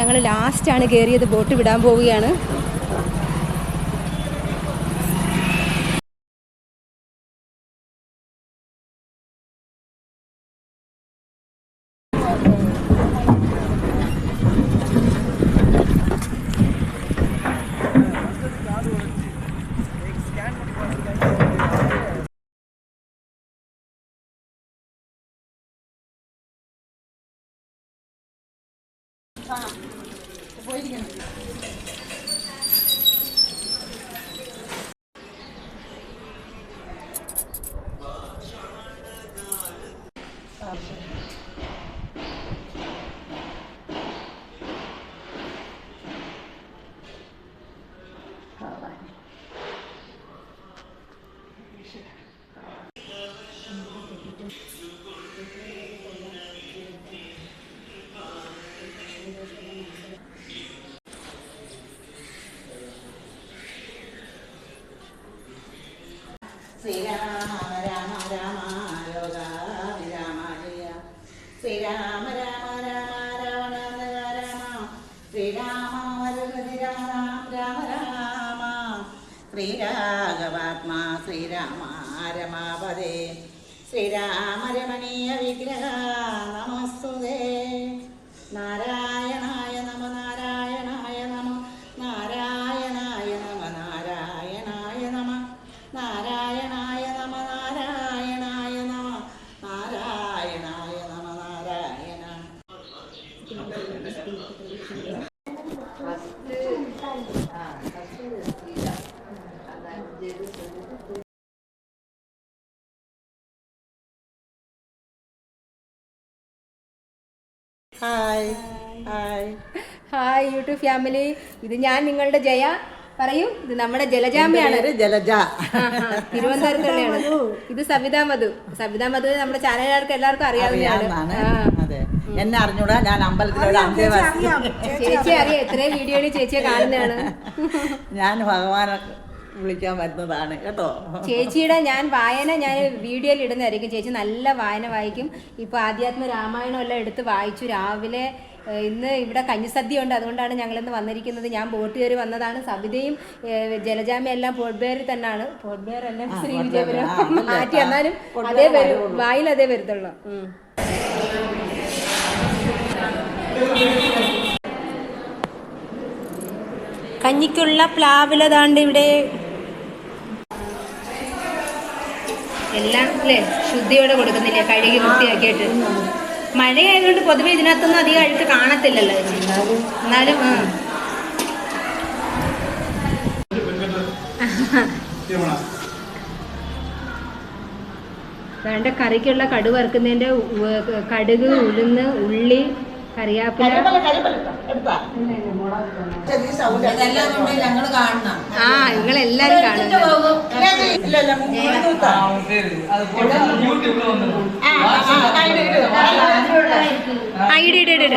ഞങ്ങൾ ലാസ്റ്റാണ് കയറിയത് ബോട്ട് വിടാൻ പോവുകയാണ്. ശ്രീരാമ രാമ രാമ യോഗ വിരാമ ജയ ശ്രീരാമ രാമ രാമ രാവണ രാമ ശ്രീരാമ വരദതി രാമ രാമ രാമ ശ്രീരാഘവാത്മാ ശ്രീരാമ രമാപദേ ശ്രീരാമ രമണീയ വിഗ്രഹ നമസ്തുതേ നാരായണായ hi hi hi YouTube family ഇത് ഞാൻ നിങ്ങളുടെ ജയ. പറയൂ ഇത് നമ്മുടെ ജലജാമയാണ്. ജലജ. ആഹാ, തിരുവനന്തപുരത്തുള്ളതാണ് ഇത് സവിതാ മധു. സവിതാ മധു നമ്മുടെ ചാനലുകാർക്ക് എല്ലാവർക്കും അറിയാവുന്നതാണ്. എന്നെ അറിഞ്ഞൂടാ. ഞാൻ അമ്പലത്തിലൂടെ ചേച്ചി അറിയാം. ഇത്രയും വീഡിയോയിൽ ചേച്ചിയെ കാണുന്നതാണ്. ഞാൻ ഭഗവാനെ വിളിക്കാൻ വരുന്നതാണ് കേട്ടോ? ചേച്ചിയുടെ ഞാൻ വായന ഞാൻ വീഡിയോയിൽ ഇടുന്നതായിരിക്കും. ചേച്ചി നല്ല വായന വായിക്കും. ഇപ്പോൾ ആധ്യാത്മ രാമായണം എല്ലാം എടുത്ത് വായിച്ചു. രാവിലെ ഇന്ന് ഇവിടെ കഞ്ഞിസദ്യ ഉണ്ട് അതുകൊണ്ടാണ് ഞങ്ങളിന്ന് വന്നിരിക്കുന്നത്. ഞാൻ ബോട്ട് കയറി വന്നതാണ്. സവിതയും ജലജാമ്യം എല്ലാം പോർട്ട് ബെയറിൽ തന്നെയാണ് പോർട്ട് എല്ലാം ശ്രീ വിജയപുരം. മാറ്റി എന്നാലും അതേ വരും വായിൽ അതേ വരുത്തുള്ളൂ. കഞ്ഞിക്കുള്ള പ്ലാവിലതാണ്ട് ഇവിടെ എല്ലാം അല്ലേ ശുദ്ധിയോടെ കൊടുക്കുന്നില്ലേ? കഴുകി വൃത്തിയാക്കിയിട്ട്. മഴയായതുകൊണ്ട് പൊതുവെ ഇതിനകത്തൊന്നും അധികം അഴുക്ക് കാണത്തില്ലല്ലോ എന്നാലും ആ. വേണ്ട കറിക്കുള്ള കടു വറുക്കുന്നതിന്റെ ഉ- കടുക് ഉഴുന്ന് ഉള്ളി കറിവേപ്പില ആ നിങ്ങൾ എല്ലാരും കാണുന്നു ഐഡി ഇട ഇട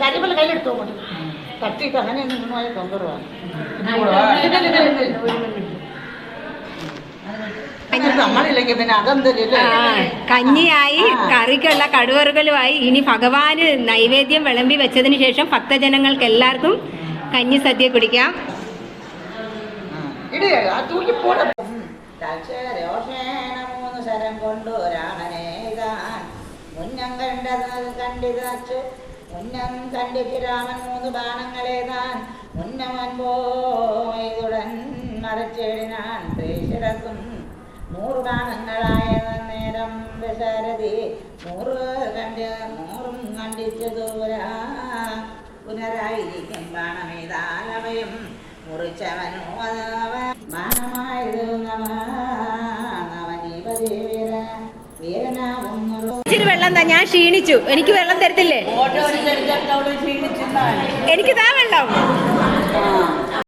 കരിമല കയ്യിലെടുത്തോ തട്ടിയിട്ട് അങ്ങനെ നിങ്ങൾ തൊന്തറവാണ് ഒരു മിനിറ്റ് കഞ്ഞിയായി കറിക്കുള്ള കടുവറുകളുമായി ഇനി ഭഗവാന് നൈവേദ്യം വിളമ്പി വെച്ചതിന് ശേഷം ഭക്തജനങ്ങൾക്ക് എല്ലാവർക്കും കഞ്ഞി സദ്യ കുടിക്കാം. മൂന്ന് കണ്ടിട്ട് രാമൻ മൂന്ന് ബാണങ്ങളെ താൻ മുന്നമൻ പോയതുടൻ മറച്ചെഴിനാൻ ത്രിശിരസും നൂറ് ഗാനങ്ങളായ നേരം ദശരഥി നൂറ് കണ്ട് നൂറും കണ്ടിച്ചു ദൂരാ. പുനരായിരിക്കും ബാണമേതാലവയും മുറിച്ചവനോ അതവ ബാണമായത് നവനീപതി വീര വീരനാവുന്നു ഇച്ചിരി വെള്ളം താ ഞാൻ ക്ഷീണിച്ചു. എനിക്ക് വെള്ളം തരത്തില്ലേ? എനിക്ക് താ വെള്ളം. ആ.